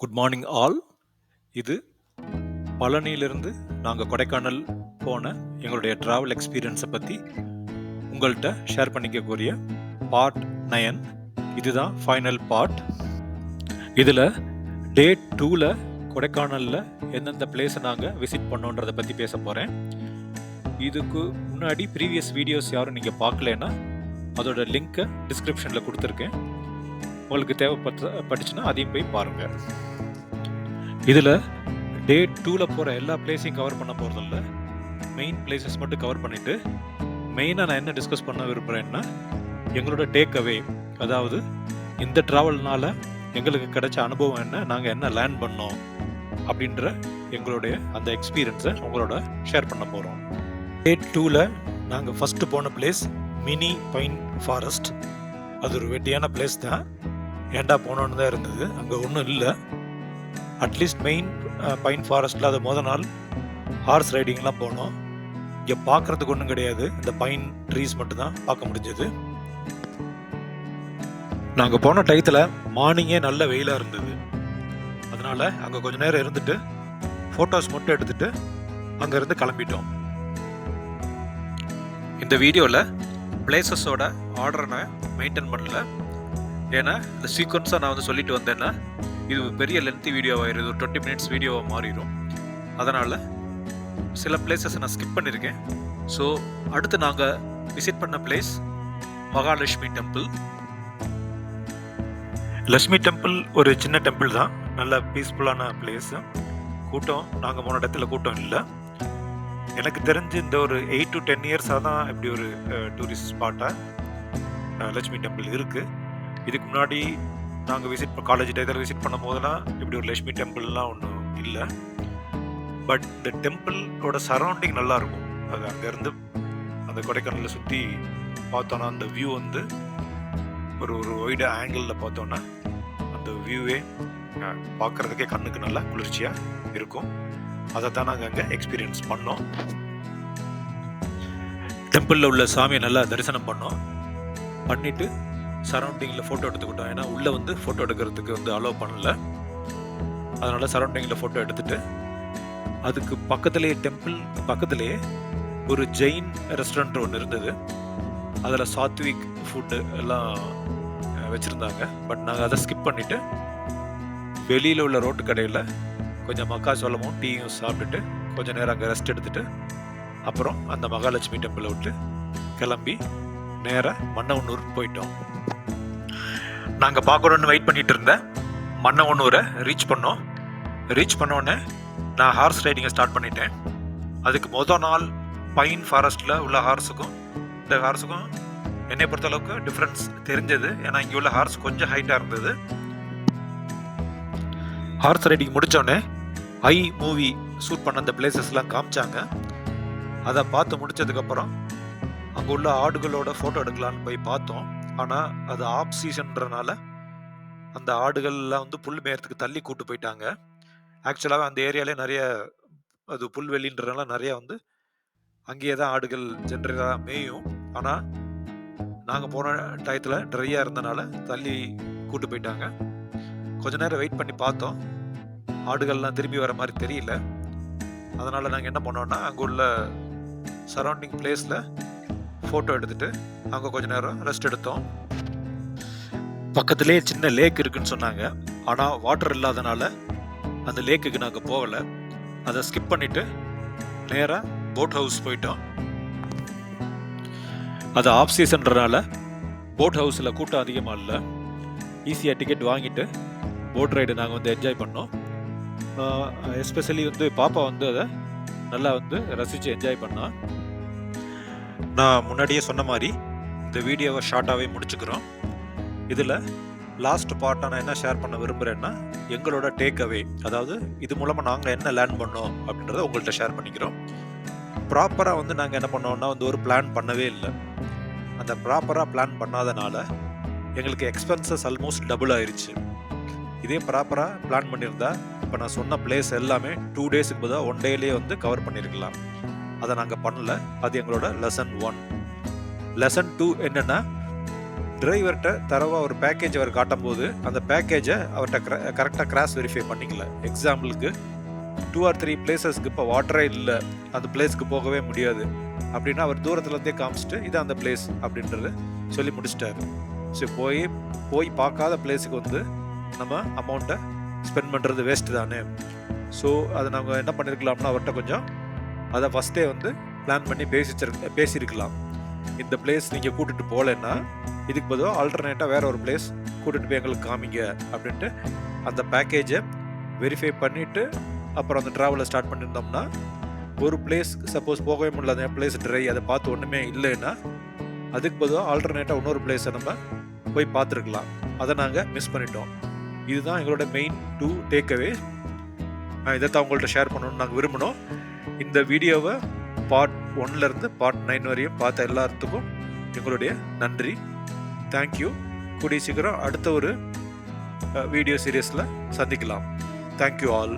Good morning all இது பழனியிலிருந்து நாங்கள் கொடைக்கானல் போன எங்களுடைய ட்ராவல் எக்ஸ்பீரியன்ஸை பற்றி உங்கள்கிட்ட ஷேர் பண்ணிக்கக்கூடிய பார்ட் நயன் இதுதான் ஃபைனல் பார்ட் இதில் டே டூவில் கொடைக்கானலில் எந்தெந்த பிளேஸை நாங்கள் விசிட் பண்ணோன்றதை பற்றி பேச போகிறேன் இதுக்கு முன்னாடி ப்ரீவியஸ் வீடியோஸ் யாரும் நீங்கள் பார்க்கலன்னா அதோட லிங்க்கை டிஸ்கிரிப்ஷனில் கொடுத்துருக்கேன். உங்களுக்கு தேவைப்பட்டுச்சுன்னா அதையும் போய் பாருங்கள் இதில் டே டூவில் போகிற எல்லா பிளேஸையும் கவர் பண்ண போகிறதில்ல மெயின் பிளேசஸ் மட்டும் கவர் பண்ணிவிட்டு மெயினாக நான் என்ன டிஸ்கஸ் பண்ண விரும்புகிறேன்னா எங்களோட டேக் அவே அதாவது இந்த ட்ராவல்னால் எங்களுக்கு கிடைச்ச அனுபவம் என்ன நாங்கள் என்ன லேர்ன் பண்ணோம் அப்படின்ற எங்களுடைய அந்த எக்ஸ்பீரியன்ஸை உங்களோட ஷேர் பண்ண போகிறோம் டே டூவில் நாங்கள் ஃபஸ்ட்டு போன பிளேஸ் மினி பைன் ஃபாரஸ்ட் அது ஒரு வெட்டியான பிளேஸ் தான். ஏண்டா போனோன்னு தான் இருந்தது. அங்கே ஒன்றும் இல்லை. அட்லீஸ்ட் மெயின் பைன் ஃபாரஸ்ட்டில் அது மொதல் நாள் ஹார்ஸ் ரைடிங்லாம் போனோம். இங்கே பார்க்குறதுக்கு ஒன்றும் கிடையாது. இந்த பைன் ட்ரீஸ் மட்டும்தான் பார்க்க முடிஞ்சது. நாங்கள் போன டயத்தில் மார்னிங்கே நல்ல வெயிலாக இருந்தது. அதனால் அங்கே கொஞ்ச நேரம் இருந்துட்டு ஃபோட்டோஸ் மட்டும் எடுத்துட்டு அங்கேருந்து கிளம்பிட்டோம். இந்த வீடியோவில் பிளேசஸோட ஆர்டரை நான் மெயின்டைன் பண்ணல. ஏன்னா இந்த சீக்வன்ஸாக நான் வந்து சொல்லிட்டு வந்தேன்னா இது பெரிய லென்த்தி வீடியோ ஒரு டுவெண்ட்டி மினிட்ஸ் வீடியோவாக மாறிடும் அதனால் சில பிளேசஸ் நான் ஸ்கிப் பண்ணியிருக்கேன் ஸோ அடுத்து நாங்கள் விசிட் பண்ண place Mahalakshmi temple Lakshmi temple ஒரு சின்ன டெம்பிள் தான். நல்ல பீஸ்ஃபுல்லான பிளேஸு கூட்டம் நாங்கள் போன இடத்துல கூட்டம் இல்லை. எனக்கு தெரிஞ்சு இந்த ஒரு எயிட் டு டென் இயர்ஸாக தான் இப்படி ஒரு டூரிஸ்ட் ஸ்பாட்டாக லட்சுமி டெம்பிள் இருக்குது இதுக்கு முன்னாடி நாங்கள் விசிட் காலேஜ் டயத்தில் விசிட் பண்ணும் போதெல்லாம் இப்படி ஒரு லட்சுமி டெம்பிள்லாம் ஒன்றும் இல்லை. பட் இந்த டெம்பிளோட சரௌண்டிங் நல்லாயிருக்கும் அது அங்கேருந்து அந்த கொடைக்கானலில் சுற்றி பார்த்தோன்னா அந்த வியூ வந்து ஒரு ஒரு ஒய்டு ஆங்கிளில் பார்த்தோன்னா அந்த வியூவே பார்க்குறதுக்கே கண்ணுக்கு நல்லா குளிர்ச்சியாக இருக்கும். அதை தான் நாங்கள் அங்கே எக்ஸ்பீரியன்ஸ் பண்ணோம். டெம்பிளில் உள்ள சாமியை நல்லா தரிசனம் பண்ணோம். பண்ணிவிட்டு சரௌண்டிங்கில் ஃபோட்டோ எடுத்துக்கிட்டோம். ஏன்னா உள்ளே வந்து ஃபோட்டோ எடுக்கிறதுக்கு வந்து அலோவ் பண்ணல. அதனால் சரௌண்டிங்கில் ஃபோட்டோ எடுத்துட்டு அதுக்கு பக்கத்துலேயே டெம்பிள் பக்கத்துலேயே ஒரு ஜெயின் ரெஸ்டாரண்ட் ஒன்று இருந்தது. அதில் சாத்விக் ஃபுட்டு எல்லாம் வச்சுருந்தாங்க. பட் நாங்கள் அதை ஸ்கிப் பண்ணிவிட்டு வெளியில் உள்ள ரோட்டு கடையில் கொஞ்சம் மக்காச்சோளமும் டீயும் சாப்பிட்டுட்டு கொஞ்சம் நேரம் அங்கே ரெஸ்ட் எடுத்துட்டு அப்புறம் அந்த மகாலட்சுமி டெம்பிளை விட்டு கிளம்பி நேராக மன்னவனூர் போயிட்டோம். நாங்கள் பார்க்கணுன்னு வெயிட் பண்ணிட்டு இருந்தேன். மன்னவனூரை ரீச் பண்ணோம். ரீச் பண்ணோடனே நான் ஹார்ஸ் ரைடிங்கை ஸ்டார்ட் பண்ணிட்டேன். அதுக்கு மொதல் நாள் பைன் ஃபாரஸ்ட்டில் உள்ள ஹார்ஸுக்கும் இந்த ஹார்ஸுக்கும் என்னை பொறுத்த அளவுக்கு டிஃப்ரென்ஸ் தெரிஞ்சது. ஏன்னா இங்கே உள்ள ஹார்ஸ் கொஞ்சம் ஹைட்டாக இருந்தது. ஹார்ஸ் ரைடிங் முடித்தோடனே ஐ மூவி ஷூட் பண்ண அந்த பிளேசஸ்லாம் காமிச்சாங்க. அதை பார்த்து முடிச்சதுக்கப்புறம் அங்கே உள்ள ஆடுகளோட ஃபோட்டோ எடுக்கலான்னு போய் பார்த்தோம். ஆனால் அது ஆஃப் சீசன்றனால அந்த ஆடுகள்லாம் வந்து புல் மேயறதுக்கு தள்ளி கூட்டு போயிட்டாங்க. ஆக்சுவலாகவே அந்த ஏரியாலே நிறைய அது புல்வெளின்றனால நிறைய வந்து அங்கேயே தான் ஆடுகள் ஜென்ரலாக மேயும். ஆனால் நாங்கள் போன டயத்தில் ட்ரையாக இருந்தனால தள்ளி கூட்டு போயிட்டாங்க. கொஞ்ச நேரம் வெயிட் பண்ணி பார்த்தோம். ஆடுகள்லாம் திரும்பி வர மாதிரி தெரியல. அதனால் நாங்கள் என்ன பண்ணோன்னா அங்கே உள்ள சரௌண்டிங் பிளேஸில் ஃபோட்டோ எடுத்துகிட்டு அங்கே கொஞ்ச நேரம் ரெஸ்ட் எடுத்தோம். பக்கத்துலேயே சின்ன லேக் இருக்குன்னு சொன்னாங்க. ஆனால் வாட்டர் இல்லாதனால அந்த லேக்குக்கு நாங்கள் போகலை. அதை ஸ்கிப் பண்ணிவிட்டு நேராக போட் ஹவுஸ் போயிட்டோம். அது ஆஃப் சீசன்றனால போட் ஹவுஸில் கூட்டம் அதிகமாக இல்லை. ஈஸியாக டிக்கெட் வாங்கிட்டு போட் ரைடு நாங்கள் வந்து என்ஜாய் பண்ணோம். எஸ்பெஷலி வந்து பாப்பா வந்து அதை நல்லா வந்து ரசித்து என்ஜாய் பண்ணா. நான் முன்னாடியே சொன்ன மாதிரி இந்த வீடியோவை ஷார்ட்டாகவே முடிச்சுக்கிறோம். இதில் லாஸ்ட் பார்ட்டாக நான் என்ன ஷேர் பண்ண விரும்புகிறேன்னா எங்களோட டேக் அவே அதாவது இது மூலமாக நாங்கள் என்ன லேர்ன் பண்ணோம் அப்படின்றத உங்கள்கிட்ட ஷேர் பண்ணிக்கிறோம். ப்ராப்பராக வந்து நாங்கள் என்ன பண்ணோம்னா வந்து ஒரு பிளான் பண்ணவே இல்லை. அந்த ப்ராப்பராக பிளான் பண்ணாதனால எங்களுக்கு எக்ஸ்பென்சஸ் ஆல்மோஸ்ட் டபுள் ஆயிடுச்சு இதே ப்ராப்பராக பிளான் பண்ணியிருந்தா இப்போ நான் சொன்ன பிளேஸ் எல்லாமே டூ டேஸுக்கு போதாக ஒன் டேலேயே வந்து கவர் பண்ணியிருக்கலாம். அதை நாங்கள் பண்ணல. அது எங்களோட லெசன் ஒன் லெசன் டூ என்னென்னா டிரைவர்கிட்ட தரவா ஒரு பேக்கேஜ் அவர் காட்டும்போது அந்த பேக்கேஜை அவர்கிட்ட கரெக்டாக கிராஸ் வெரிஃபை பண்ணிக்கல எக்ஸாம்பிளுக்கு டூ ஆர் த்ரீ பிளேசஸ்க்கு இப்போ வாட்டரே இல்லை. அந்த பிளேஸ்க்கு போகவே முடியாது. அப்படின்னா அவர் தூரத்துலேருந்தே காமிச்சிட்டு இது அந்த பிளேஸ் அப்படின்றத சொல்லி முடிச்சிட்டாரு. ஸோ போய் போய் பார்க்காத பிளேஸுக்கு வந்து நம்ம அமௌண்ட்டை ஸ்பெண்ட் பண்ணுறது வேஸ்ட்டு தானே. ஸோ அதை நாங்கள் என்ன பண்ணியிருக்கலாம்னா அவர்கிட்ட கொஞ்சம் அதை ஃபஸ்ட்டே வந்து பிளான் பண்ணி பேசிச்சிரு பேசியிருக்கலாம். இந்த பிளேஸ் நீங்கள் கூட்டிகிட்டு போகலன்னா இதுக்கு பதிலாக ஆல்டர்னேட்டாக வேறு ஒரு பிளேஸ் கூட்டிகிட்டு போய் எங்களுக்கு காமிங்க அப்படின்ட்டு அந்த பேக்கேஜை வெரிஃபை பண்ணிவிட்டு அப்புறம் அந்த ட்ராவலை ஸ்டார்ட் பண்ணியிருந்தோம்னா ஒரு பிளேஸ் சப்போஸ் போகவே முடியல அந்த பிளேஸ் ட்ரை அதை பார்த்து ஒன்றுமே இல்லைன்னா அதுக்கு பதிலாக ஆல்டர்னேட்டாக இன்னொரு பிளேஸை நம்ம போய் பார்த்துருக்கலாம். அதை நாங்கள் மிஸ் பண்ணிட்டோம். இதுதான் எங்களோட மெயின் டூ டேக்அவே நான் இதை தான் உங்கள்கிட்ட ஷேர் பண்ணணும்னு நாங்கள் விரும்பினோம். இந்த வீடியோவை பார்ட் ஒன்லேருந்து பார்ட் நைன் வரையும் பார்த்த எல்லாத்துக்கும் எங்களுடைய நன்றி. தேங்க்யூ கூடிய சீக்கிரம் அடுத்த ஒரு வீடியோ சீரியஸில் சந்திக்கலாம். Thank you all